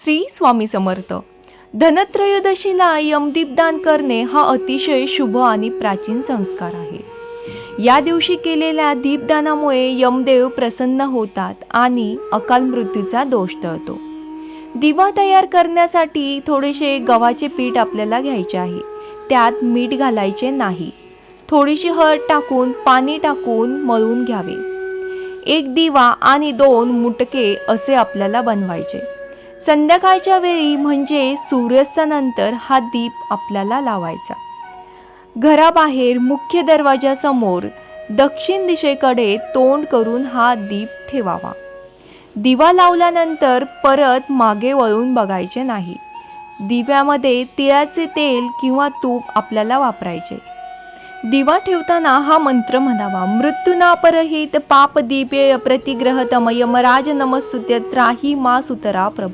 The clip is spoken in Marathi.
श्री स्वामी समर्थ. धनत्रयोदशीला यमदीपदान करणे हा अतिशय शुभ आणि प्राचीन संस्कार आहे. या दिवशी केलेल्या दीपदानामुळे यमदेव प्रसन्न होतात आणि अकाल मृत्यूचा दोष टळतो. दिवा तयार करण्यासाठी थोडेसे गव्हाचे पीठ आपल्याला घ्यायचे आहे. त्यात मीठ घालायचे नाही. थोडीशी हळद टाकून पाणी टाकून मळून घ्यावे. एक दिवा आणि दोन मुटके असे आपल्याला बनवायचे. संध्याकाळच्या वेळी म्हणजे सूर्यास्तानंतर हा दीप आपल्याला लावायचा. घराबाहेर मुख्य दरवाजासमोर दक्षिण दिशेकडे तोंड करून हा दीप ठेवावा. दिवा लावल्यानंतर परत मागे वळून बघायचे नाही. दिव्यामध्ये तिळाचे तेल किंवा तूप आपल्याला वापरायचे. दिवा ठेवताना हा मंत्र म्हणावा मृत्यूनापरहित पाप दीपे प्रतिग्रह तमयम राज नमस्तुत्य त्राही मा सुतरा प्रभू.